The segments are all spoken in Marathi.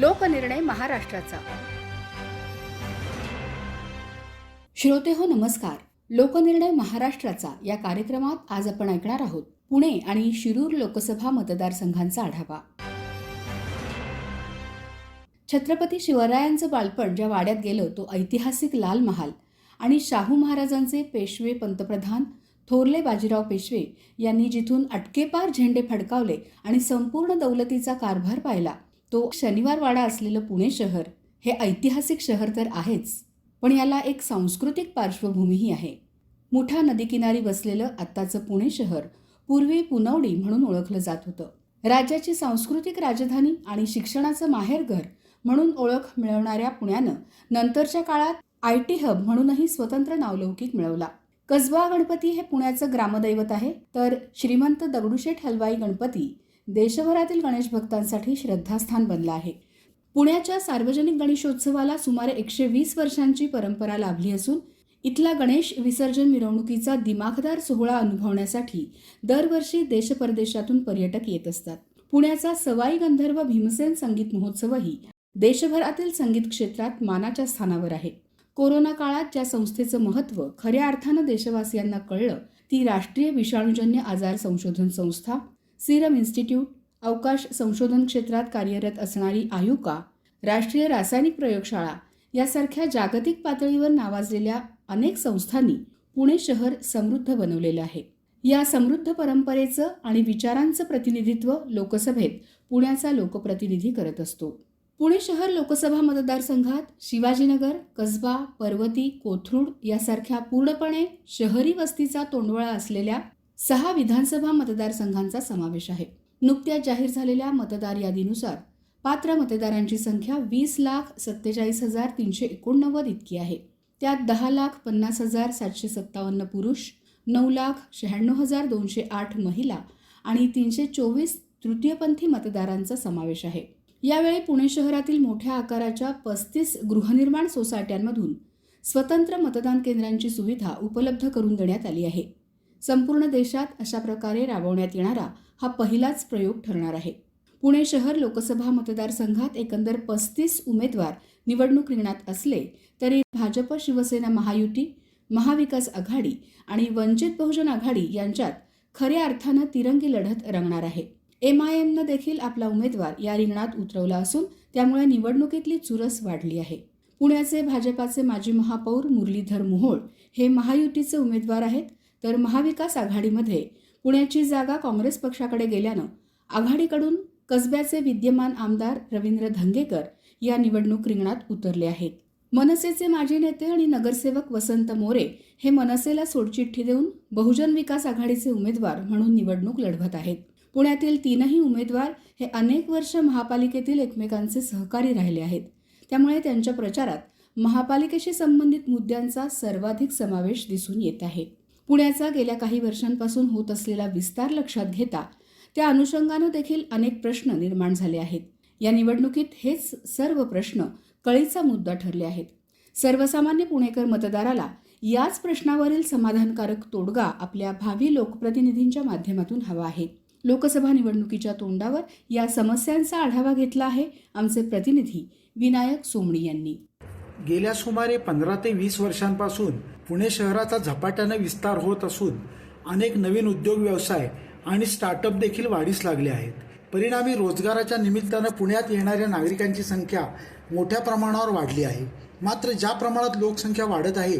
लोकनिर्णय महाराष्ट्राचा. श्रोते हो नमस्कार. लोकनिर्णय महाराष्ट्राचा या कार्यक्रमात आज आपण ऐकणार आहोत पुणे आणि शिरूर लोकसभा मतदारसंघांचा आढावा. छत्रपती शिवरायांचं बालपण ज्या वाड्यात गेलं तो ऐतिहासिक लाल महाल आणि शाहू महाराजांचे पेशवे पंतप्रधान थोरले बाजीराव पेशवे यांनी जिथून अटकेपार झेंडे फडकावले आणि संपूर्ण दौलतीचा कारभार पाहिला तो शनिवारवाडा असलेलं पुणे शहर हे ऐतिहासिक शहर तर आहेच पण याला एक सांस्कृतिक पार्श्वभूमीही आहे. मुठा नदीकिनारी वसलेलं आत्ताचं पुणे शहर पूर्वी पुनवडी म्हणून ओळखलं जात होतं. राज्याची सांस्कृतिक राजधानी आणि शिक्षणाचं माहेरघर म्हणून ओळख मिळवणाऱ्या पुण्यानं नंतरच्या काळात आय टी हब म्हणूनही स्वतंत्र नावलौकिक मिळवला. कसबा गणपती हे पुण्याचं ग्रामदैवत आहे तर श्रीमंत दगडूशेठ हलवाई गणपती देशभरातील गणेश भक्तांसाठी श्रद्धास्थान बनलं आहे. पुण्याच्या सार्वजनिक गणेशोत्सवाला सुमारे एकशे वीस वर्षांची परंपरा लाभली असून इथला गणेश विसर्जन मिरवणुकीचा दिमाखदार सोहळा अनुभवण्यासाठी दरवर्षी देशपरदेशातून पर्यटक येत असतात. पुण्याचा सवाई गंधर्व भीमसेन संगीत महोत्सवही देशभरातील संगीत क्षेत्रात मानाच्या स्थानावर आहे. कोरोना काळात ज्या संस्थेचं महत्त्व खऱ्या अर्थानं देशवासियांना कळलं ती राष्ट्रीय विषाणूजन्य आजार संशोधन संस्था सिरम इन्स्टिट्यूट अवकाश संशोधन क्षेत्रात कार्यरत असणारी आयुका राष्ट्रीय रासायनिक प्रयोगशाळा यासारख्या जागतिक पातळीवर नावाजलेल्या अनेक संस्थांनी पुणे शहर समृद्ध बनवलेलं आहे. या समृद्ध परंपरेचं आणि विचारांचं प्रतिनिधित्व लोकसभेत पुण्याचा लोकप्रतिनिधी करत असतो. पुणे शहर लोकसभा मतदारसंघात शिवाजीनगर कसबा पर्वती कोथरूड यासारख्या पूर्णपणे शहरी वस्तीचा तोंडवळा असलेल्या सहा विधानसभा मतदारसंघांचा समावेश आहे. नुकत्याच जाहीर झालेल्या मतदार यादीनुसार पात्र मतदारांची संख्या वीस लाख सत्तेचाळीस हजार तीनशे एकोणनव्वद इतकी आहे. त्यात दहा लाख पन्नास हजार सातशे सत्तावन्न पुरुष नऊ लाख शहाण्णव हजार दोनशे आठ महिला आणि तीनशे चोवीस तृतीयपंथी मतदारांचा समावेश आहे. यावेळी पुणे शहरातील मोठ्या आकाराच्या पस्तीस गृहनिर्माण सोसायट्यांमधून स्वतंत्र मतदान केंद्रांची सुविधा उपलब्ध करून देण्यात आली आहे. संपूर्ण देशात अशा प्रकारे राबवण्यात येणारा हा पहिलाच प्रयोग ठरणार आहे. पुणे शहर लोकसभा मतदारसंघात एकंदर पस्तीस उमेदवार निवडणूक रिंगणात असले तरी भाजप शिवसेना महायुती महाविकास आघाडी आणि वंचित बहुजन आघाडी यांच्यात खऱ्या अर्थानं तिरंगी लढत रंगणार आहे. एम आय एमनं देखील आपला उमेदवार या रिंगणात उतरवला असून त्यामुळे निवडणुकीतली चुरस वाढली आहे. पुण्याचे भाजपाचे माजी महापौर मुरलीधर मोहोळ हे महायुतीचे उमेदवार आहेत. तर महाविकास आघाडीमध्ये पुण्याची जागा काँग्रेस पक्षाकडे गेल्यानं आघाडीकडून कसब्याचे विद्यमान आमदार रवींद्र धंगेकर या निवडणूक रिंगणात उतरले आहेत. मनसेचे माजी नेते आणि नगरसेवक वसंत मोरे हे मनसेला सोडचिठ्ठी देऊन बहुजन विकास आघाडीचे उमेदवार म्हणून निवडणूक लढवत आहेत. पुण्यातील तीनही उमेदवार हे अनेक वर्ष महापालिकेतील एकमेकांचे सहकारी राहिले आहेत. त्यामुळे त्यांच्या प्रचारात महापालिकेशी संबंधित मुद्द्यांचा सर्वाधिक समावेश दिसून येत आहे. पुण्याचा गेल्या काही वर्षांपासून होत असलेला विस्तार लक्षात घेता त्या अनुषंगानं देखील अनेक प्रश्न निर्माण झाले आहेत. या निवडणुकीत हेच सर्व प्रश्न कळीचा मुद्दा ठरले आहेत. सर्वसामान्य पुणेकर मतदाराला याच प्रश्नावरील समाधानकारक तोडगा आपल्या भावी लोकप्रतिनिधींच्या माध्यमातून हवा आहे. लोकसभा निवडणुकीच्या तोंडावर या समस्यांचा आढावा घेतला आहे आमचे प्रतिनिधी विनायक सोमणी यांनी. गेल्या सुमारे पंधरा ते वीस वर्षांपासून पुणे शहराचा झपाट्यानं विस्तार होत असून अनेक नवीन उद्योग व्यवसाय आणि स्टार्टअप देखील वाढीस लागले आहेत. परिणामी रोजगाराच्या निमित्तानं पुण्यात येणाऱ्या नागरिकांची संख्या मोठ्या प्रमाणावर वाढली आहे. मात्र ज्या प्रमाणात लोकसंख्या वाढत आहे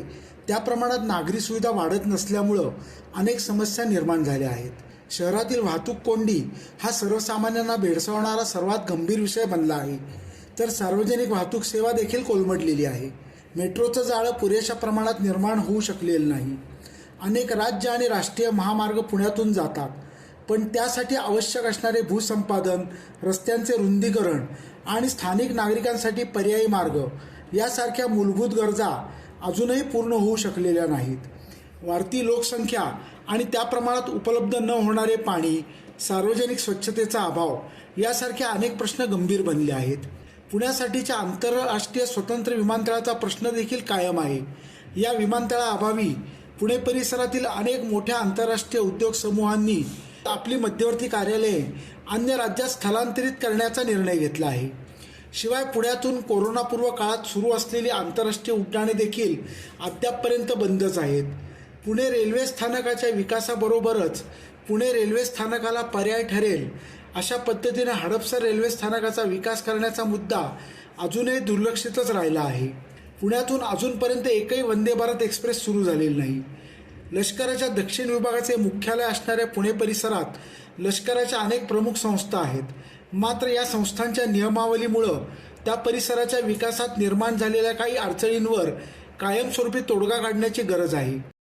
त्या प्रमाणात नागरी सुविधा वाढत नसल्यामुळं अनेक समस्या निर्माण झाल्या आहेत. शहरातील वाहतूक कोंडी हा सर्वसामान्यांना भेडसावणारा सर्वात गंभीर विषय बनला आहे. तर सार्वजनिक वाहतूक सेवा देखील कोलमडलेली आहे. मेट्रोचं जाळं पुरेशा प्रमाणात निर्माण होऊ शकलेलं नाही. अनेक राज्य आणि राष्ट्रीय महामार्ग पुण्यातून जातात. पण त्यासाठी आवश्यक असणारे भूसंपादन रस्त्यांचे रुंदीकरण आणि स्थानिक नागरिकांसाठी पर्यायी मार्ग यासारख्या मूलभूत गरजा अजूनही पूर्ण होऊ शकलेल्या नाहीत. वाढती लोकसंख्या आणि त्या प्रमाणात उपलब्ध न होणारे पाणी सार्वजनिक स्वच्छतेचा अभाव यासारखे अनेक प्रश्न गंभीर बनले आहेत. पुण्यासाठीच्या आंतरराष्ट्रीय स्वतंत्र विमानतळाचा प्रश्न देखील कायम आहे. या विमानतळाअभावी पुणे परिसरातील अनेक मोठ्या आंतरराष्ट्रीय उद्योग समूहांनी आपली मध्यवर्ती कार्यालये अन्य राज्यात स्थलांतरित करण्याचा निर्णय घेतला आहे. शिवाय पुण्यातून कोरोनापूर्व काळात सुरू असलेली आंतरराष्ट्रीय उड्डाणे देखील अद्यापपर्यंत बंदच आहेत. पुणे रेल्वे स्थानकाच्या विकासाबरोबरच पुणे रेल्वे स्थानकाला पर्याय ठरेल अशा पद्धतीने हडपसर रेल्वे स्थानकाचा विकास करण्याचा मुद्दा अजूनही दुर्लक्षितच राहिला आहे. पुण्यातून अजूनपर्यंत एकही वंदे भारत एक्सप्रेस सुरू झालेली नाही. लष्कराच्या दक्षिण विभागाचे मुख्यालय असणाऱ्या पुणे परिसरात लष्कराच्या अनेक प्रमुख संस्था आहेत. मात्र या संस्थांच्या नियमावलीमुळं त्या परिसराच्या विकासात निर्माण झालेल्या काही अडचणींवर कायमस्वरूपी तोडगा काढण्याची गरज आहे.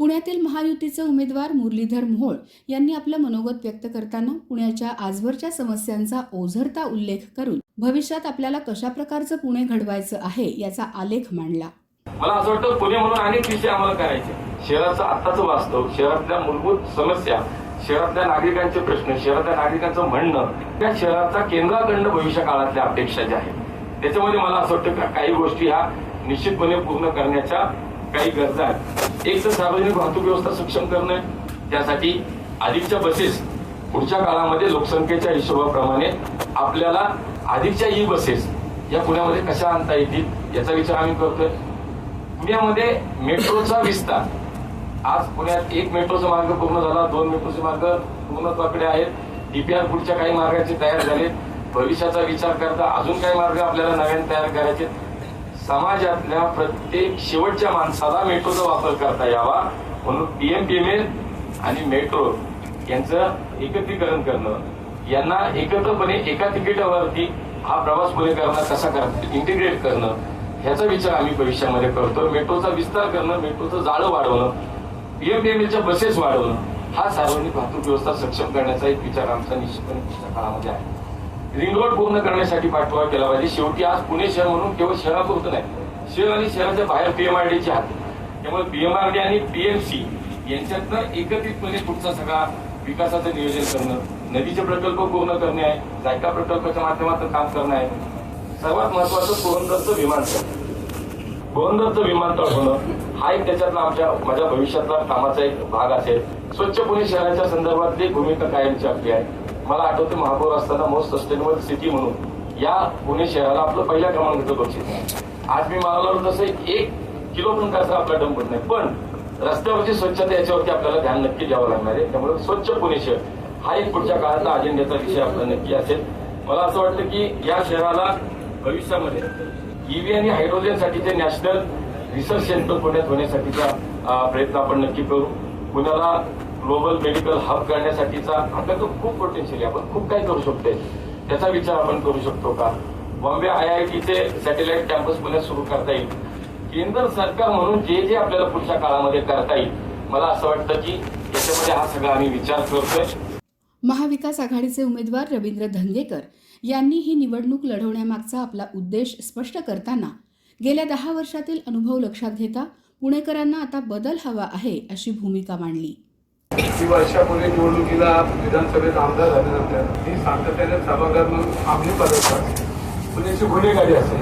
पुण्यातील महायुतीचे उमेदवार मुरलीधर मोहोळ यांनी आपलं मनोगत व्यक्त करताना पुण्याच्या आजवरच्या समस्यांचा ओझरता उल्लेख करून भविष्यात आपल्याला कशा प्रकारचं पुणे घडवायचं आहे याचा आलेख मांडला. मला असं वाटतं पुणे म्हणून अनेक विषय आम्हाला करायचे. शहराचं आताचं वास्तव शहरातल्या मूलभूत समस्या शहरातल्या नागरिकांचे प्रश्न शहरातल्या नागरिकांचं म्हणणं त्या शहराचा केंद्राकडनं भविष्य काळातल्या अपेक्षा ज्या आहेत. त्याच्यामध्ये मला असं वाटतं काही गोष्टी ह्या निश्चितपणे पूर्ण करण्याच्या काही गरजा आहेत एक तर सार्वजनिक वाहतूक व्यवस्था सक्षम करणं त्यासाठी अधिकच्या बसेस पुढच्या काळामध्ये लोकसंख्येच्या हिशोबाप्रमाणे आपल्याला अधिकच्या ई बसेस या पुण्यामध्ये कशा आणता येतील याचा विचार आम्ही करतोय. पुण्यामध्ये मेट्रोचा विस्तार. आज पुण्यात एक मेट्रोचा मार्ग पूर्ण झाला दोन मेट्रोचे मार्ग पूर्णत्वाकडे आहेत. डीपीआर पुढच्या काही मार्गाचे तयार झालेत. भविष्याचा विचार करता अजून काही मार्ग आपल्याला नव्याने तयार करायचे समाजातल्या प्रत्येक शेवटच्या माणसाला मेट्रोचा वापर करता यावा म्हणून पीएमपीएमएल आणि मेट्रो यांचं एकत्रीकरण करणं यांना एकत्रपणे एका तिकिटावरती हा प्रवास पुढे करणं कसा कर इंटिग्रेट करणं ह्याचा विचार आम्ही भविष्यामध्ये करतो मेट्रोचा विस्तार करणं मेट्रोचं जाळं वाढवणं पीएमपीएमएलच्या बसेस वाढवणं हा सार्वजनिक वाहतूक व्यवस्था सक्षम करण्याचा एक विचार आमचा निश्चितपणे काळामध्ये आहे. रिंग रोड पूर्ण करण्यासाठी पाठपुरावा केला पाहिजे. शेवटी आज पुणे शहर म्हणून केवळ शहरापुरतं नाही शहर आणि शहराच्या बाहेर पीएमआरडीचे हात त्यामुळे पीएमआरडी आणि पीएमसी यांच्यातनं एकत्रितपणे पुढचा सगळा विकासाचं नियोजन करणं नदीचे प्रकल्प पूर्ण करणे आहे जायका प्रकल्पाच्या माध्यमातून काम करणं आहे. सर्वात महत्वाचं पुरंदरचं विमानतळ पुरंदरचं विमानतळ होणं हा एक त्याच्यातला आमच्या माझ्या भविष्यातला कामाचा एक भाग असेल. स्वच्छ पुणे शहराच्या संदर्भातली भूमिका कायमची आपली आहे. मला आठवते महापौर असताना मोस्ट सस्टेनेबल सिटी म्हणून. या पुणे शहराला आपलं पहिल्या क्रमांकाचं बक्षीस. आज मी म्हणालो तसं एक किलो पण कचरा आपला डंपत नाही. पण रस्त्यावरची स्वच्छता याच्यावरती आपल्याला ध्यान नक्की द्यावं लागणार आहे. त्यामुळे स्वच्छ पुणे शहर हा एक पुढच्या काळातला अजेंड्याचा विषय आपला नक्की असेल. मला असं वाटतं की या शहराला भविष्यामध्ये ईव्ही आणि हायड्रोजनसाठीचे नॅशनल रिसर्च सेंटर पुण्यात होण्यासाठीचा प्रयत्न आपण नक्की करू. पुण्याला ग्लोबल मेडिकल हब करण्यासाठीचा आपल्याकडे खूप पोटेन्शियल आहे. आपण खूप काही करू शकतोय? त्याचा विचार आपण करू शकतो का? बॉम्बे आय आय टीचे सॅटेलाइट कॅम्पस पुण्यात सुरू करता येईल. केंद्र सरकार म्हणून जे जे आपल्याला पुढच्या काळामध्ये करता येईल मला असं वाटतं की याच्यामध्ये हा सगळा आम्ही विचार करतोय. महाविकास आघाडीचे उमेदवार रवींद्र धंगेकर यांनी ही निवडणूक लढवण्यामागचा आपला उद्देश स्पष्ट करताना गेल्या दहा वर्षातील अनुभव लक्षात घेता पुणेकरांना आता बदल हवा आहे अशी भूमिका मांडली. किती वर्षापूर्वी निवडणुकीला विधानसभेत आमदार झाल्यानंतर ही सातत्याने सभागृहात म्हणून आमली पदार्थ पुण्याची गुन्हेगारी असेल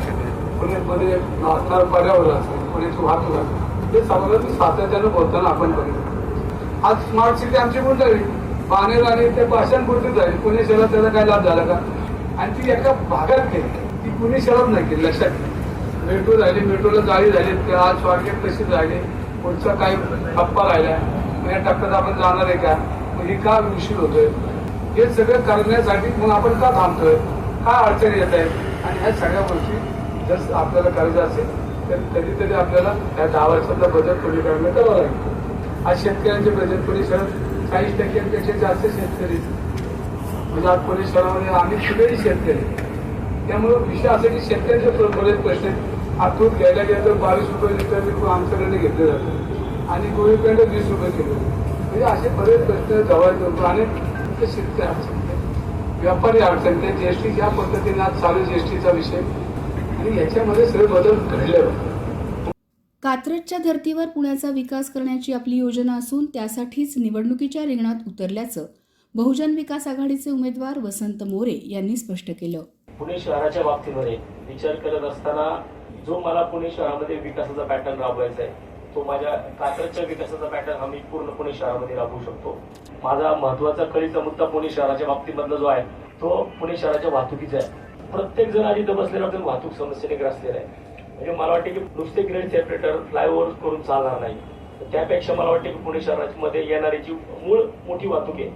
पुण्यामध्ये असणार पर्यावरण असेल पुण्याची वाहतूक असेल हे सभागृहात सातत्यानं बोलताना आपण बघितलं. आज स्मार्ट सिटी आमची कुठं झाली. बाणेर आणि ते भाषणपुरती झाली. पुणे शहरात त्याचा काय लाभ झाला का? आणि ती एका भागात केली ती पुणे शहरात नाही केली लक्षात घ्या. मेट्रो झाली मेट्रोला जाळी झाली ते आज स्वारगेट कशी झाली पुढचा काही टप्पा राहिला या टप्प्यात आपण जाणार आहे का? मग हे का उशीर होतोय? हे सगळं करण्यासाठी मग आपण का थांबतोय? का अडचणी येत आहे? आणि ह्या सगळ्या गोष्टी जर आपल्याला करायचं असेल तर कधीतरी आपल्याला त्या दहा वर्षाचा बजेट पुढे करणं करावं लागेल. आज शेतकऱ्यांचे बजेट परिसर चाळीस टक्क्यांपेक्षा जास्त शेतकरी. म्हणजे आज पुणे शहरामध्ये आम्ही सगळे शेतकरी. त्यामुळे विषय असा की शेतकऱ्यांचे बरेच प्रश्न दूध घ्यायला गेलं तर बावीस रुपये लिटर आमच्याकडे घेतलं जातं आणि गोळीकडे वीस रुपये किलो. म्हणजे असे बरेच प्रश्न जवळ करतो आणि ते शेतकरी अडचण व्यापारी अडचण ते जीएसटी ज्या पद्धतीने आज चालू जीएसटीचा विषय. आणि याच्यामध्ये सगळे बदल घडले पाहिजे कात्रजच्या धर्तीवर पुण्याचा विकास करण्याची आपली योजना असून त्यासाठीच निवडणुकीच्या रिंगणात उतरल्याचं बहुजन विकास आघाडीचे उमेदवार वसंत मोरे यांनी स्पष्ट केलं. पुणे शहराच्या बाबतीमध्ये विचार करत असताना जो मला पुणे शहरामध्ये विकासाचा पॅटर्न राबवायचा आहे तो माझ्या कात्रजच्या विकासाचा पॅटर्न हा मी पूर्ण पुणे शहरामध्ये राबवू शकतो. माझा महत्त्वाचा कळीचा मुद्दा पुणे शहराच्या बाबतीमधला जो आहे तो पुणे शहराच्या वाहतुकीचा आहे. प्रत्येक जण आधी इथं बसलेला होता वाहतूक समस्येने ग्रासलेला आहे. म्हणजे मला वाटते की नुसते ग्रेड सेपरेटर फ्लायओव्हर करून चालणार नाही. त्यापेक्षा मला वाटते की पुणे शहरामध्ये येणारी जी मूळ मोठी वाहतूक आहे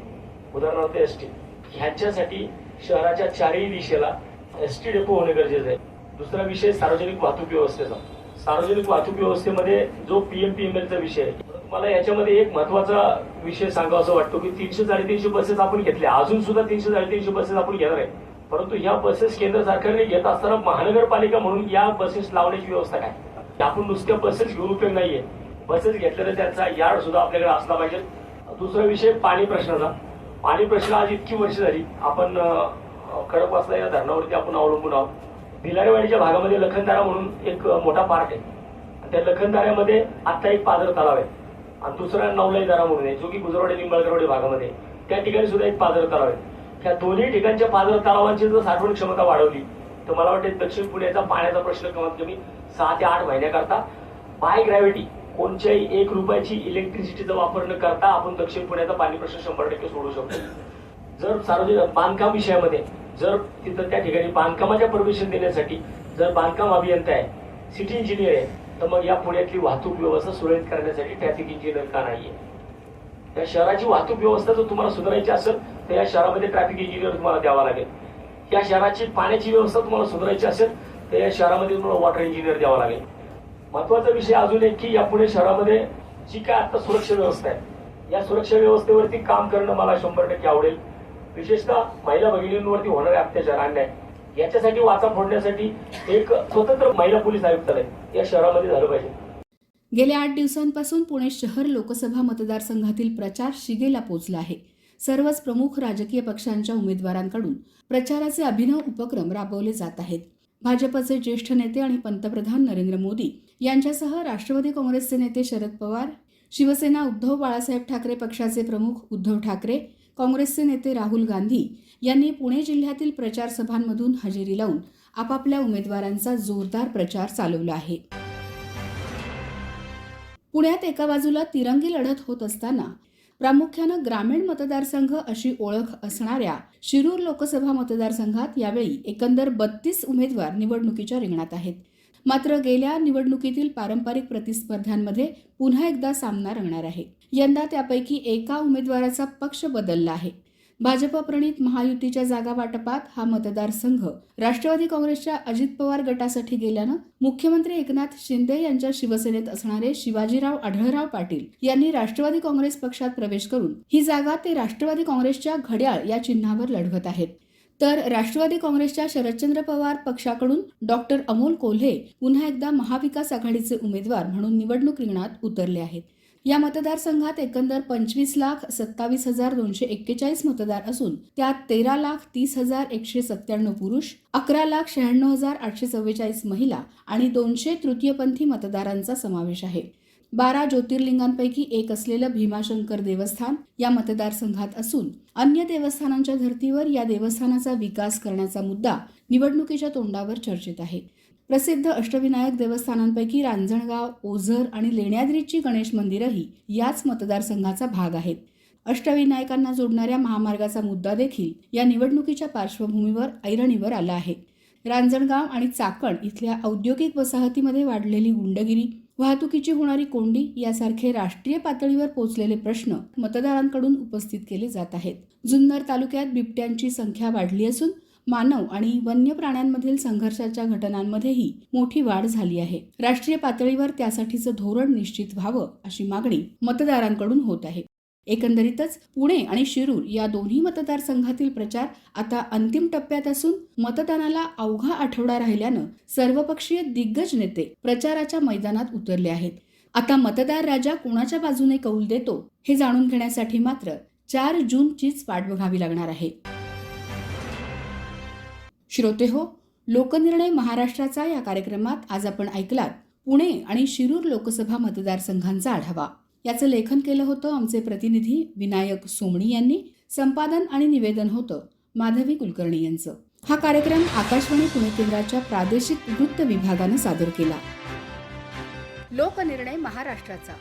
उदाहरणार्थ एस टी ह्याच्यासाठी शहराच्या चारही दिशेला एस टी डेपो होणे गरजेचं आहे. दुसरा विषय सार्वजनिक वाहतूक व्यवस्थेचा. सार्वजनिक वाहतूक व्यवस्थेमध्ये जो पीएमपीएमएलचा विषय आहे मला याच्यामध्ये एक महत्त्वाचा विषय सांगावा असं वाटतो की तीनशे साडेतीनशे बसेस आपण घेतल्या अजून सुद्धा तीनशे साडेतीनशे बसेस आपण घेणार आहे. परंतु ह्या बसेस केंद्र सरकारने घेत असताना महानगरपालिका म्हणून या बसेस लावण्याची व्यवस्था काय? आपण नुसत्या बसेस घेऊन उपयोग नाहीये. बसेस घेतलेला त्यांचा यार्ड सुद्धा आपल्याकडे असला पाहिजे. दुसरा विषय पाणी प्रश्नाचा. पाणी प्रश्न आज इतकी वर्ष झाली. आपण खडकवासला या धरणावरती आपण अवलंबून आहोत. भिलारेवाडीच्या भागामध्ये लखनदारा म्हणून एक मोठा पार्क आहे. त्या लखनदाऱ्यामध्ये आत्ता एक पाझर तलाव आहे. आणि दुसरा नवलाई दारा म्हणून आहे जो की गुजरवाडी निंबाळकरवाडी भागामध्ये आहे. त्या ठिकाणी सुद्धा एक पाझर तलाव आहे. त्या दोन्ही ठिकाणच्या पाझर तलावांची जर साठवण क्षमता वाढवली तर मला वाटते दक्षिण पुण्याचा पाण्याचा प्रश्न कमीत कमी सहा ते आठ महिन्याकरता बाय ग्रॅव्हिटी कोणत्याही एक रुपयाची इलेक्ट्रिसिटीचा वापर न करता आपण दक्षिण पुण्याचा पाणी प्रश्न शंभर टक्के सोडू शकतो. जर सार्वजनिक बांधकाम विषयामध्ये जर तिथं त्या ठिकाणी बांधकामाच्या परमिशन देण्यासाठी जर बांधकाम अभियंता आहे सिटी इंजिनियर आहे तर मग या पुण्यातली वाहतूक व्यवस्था सुरळीत करण्यासाठी ट्रॅफिक इंजिनियर का आहे या शहराची वाहतूक व्यवस्था जर तुम्हाला सुधारायची असेल तर या शहरामध्ये ट्रॅफिक इंजिनियर तुम्हाला द्यावा लागेल. या शहराची पाण्याची व्यवस्था तुम्हाला सुधारायची असेल तर या शहरामध्ये तुम्हाला वॉटर इंजिनियर द्यावा लागेल. महत्त्वाचा विषय अजून एक की या पुणे शहरामध्ये जी काय आता सुरक्षा व्यवस्था आहे या सुरक्षा व्यवस्थेवरती काम करणं मला शंभर टक्के आवडेल. विशेषतः महिला भगिनींवरती होणारे अत्याचार अन्याय याच्यासाठी वाचा फोडण्यासाठी एक स्वतंत्र महिला पोलीस आयुक्तालय या शहरामध्ये झालं पाहिजे. गेल्या आठ दिवसांपासून पुणे शहर लोकसभा मतदारसंघातील प्रचार शिगेला पोचला आहे. सर्वच प्रमुख राजकीय पक्षांच्या उमेदवारांकडून प्रचाराचे अभिनव उपक्रम राबवले जात आहेत. भाजपचे ज्येष्ठ नेते आणि पंतप्रधान नरेंद्र मोदी यांच्यासह राष्ट्रवादी काँग्रेसचे नेते शरद पवार शिवसेना उद्धव बाळासाहेब ठाकरे पक्षाचे प्रमुख उद्धव ठाकरे काँग्रेसचे नेते राहुल गांधी यांनी पुणे जिल्ह्यातील प्रचारसभांमधून हजेरी लावून आपापल्या उमेदवारांचा जोरदार प्रचार चालवला आहे. पुण्यात एका बाजूला तिरंगी लढत होत असताना प्रामुख्यानं ग्रामीण मतदारसंघ अशी ओळख असणाऱ्या शिरूर लोकसभा मतदारसंघात यावेळी एकंदर बत्तीस उमेदवार निवडणुकीच्या रिंगणात आहेत. मात्र गेल्या निवडणुकीतील पारंपरिक प्रतिस्पर्ध्यांमध्ये पुन्हा एकदा सामना रंगणार आहे. यंदा त्यापैकी एका उमेदवाराचा पक्ष बदलला आहे. भाजपप्रणित महायुतीच्या जागा वाटपात हा मतदारसंघ राष्ट्रवादी काँग्रेसच्या अजित पवार गटासाठी गेल्यानं मुख्यमंत्री एकनाथ शिंदे यांच्या शिवसेनेत असणारे शिवाजीराव आढळराव पाटील यांनी राष्ट्रवादी काँग्रेस पक्षात प्रवेश करून ही जागा ते राष्ट्रवादी काँग्रेसच्या घड्याळ या चिन्हावर लढवत आहेत. तर राष्ट्रवादी काँग्रेसच्या शरदचंद्र पवार पक्षाकडून डॉक्टर अमोल कोल्हे पुन्हा एकदा महाविकास आघाडीचे उमेदवार म्हणून निवडणूक रिंगणात उतरले आहेत. या मतदारसंघात एकंदर पंचवीस लाख सत्तावीस हजार दोनशे एक्केचाळीस मतदार असून त्यात तेरा लाख तीस हजार एकशे सत्त्याण्णव पुरुष अकरा लाख शहाण्णव हजार आठशे चव्वेचाळीस महिला आणि दोनशे तृतीयपंथी मतदारांचा समावेश आहे. बारा ज्योतिर्लिंगांपैकी एक असलेलं भीमाशंकर देवस्थान या मतदारसंघात असून अन्य देवस्थानांच्या धर्तीवर या देवस्थानाचा विकास करण्याचा मुद्दा निवडणुकीच्या तोंडावर चर्चेत आहे. प्रसिद्ध अष्टविनायक देवस्थानांपैकी रांजणगाव ओझर आणि लेण्याद्रीची गणेश मंदिरही याच मतदारसंघाचा भाग आहेत. अष्टविनायकांना जोडणाऱ्या महामार्गाचा मुद्दा देखील या निवडणुकीच्या पार्श्वभूमीवर ऐरणीवर आला आहे. रांजणगाव आणि चाकण इथल्या औद्योगिक वसाहतीमध्ये वाढलेली गुंडगिरी वाहतुकीची होणारी कोंडी यासारखे राष्ट्रीय पातळीवर पोचलेले प्रश्न मतदारांकडून उपस्थित केले जात आहेत. जुन्नर तालुक्यात बिबट्यांची संख्या वाढली असून मानव आणि वन्य प्राण्यांमधील संघर्षाच्या घटनांमध्येही मोठी वाढ झाली आहे. राष्ट्रीय पातळीवर त्यासाठीचं धोरण निश्चित व्हावं अशी मागणी मतदारांकडून होत आहे. एकंदरीतच पुणे आणि शिरूर या दोन्ही मतदारसंघातील प्रचार आता अंतिम टप्प्यात असून मतदानाला अवघा आठवडा राहिल्यानं सर्वपक्षीय दिग्गज नेते प्रचाराच्या मैदानात उतरले आहेत. आता मतदार राजा कुणाच्या बाजूने कौल देतो हे जाणून घेण्यासाठी मात्र चार जूनचीच वाट बघावी लागणार आहे. श्रोते हो लोकनिर्णय महाराष्ट्राचा या कार्यक्रमात आज आपण ऐकलात. पुणे आणि शिरूर लोकसभा मतदारसंघांचा आढावा. याचं लेखन केलं होतं आमचे प्रतिनिधी विनायक सोमणी यांनी. संपादन आणि निवेदन होतं माधवी कुलकर्णी यांचं. हा कार्यक्रम आकाशवाणी पुणे केंद्राच्या प्रादेशिक वृत्त विभागानं सादर केला. लोकनिर्णय महाराष्ट्राचा.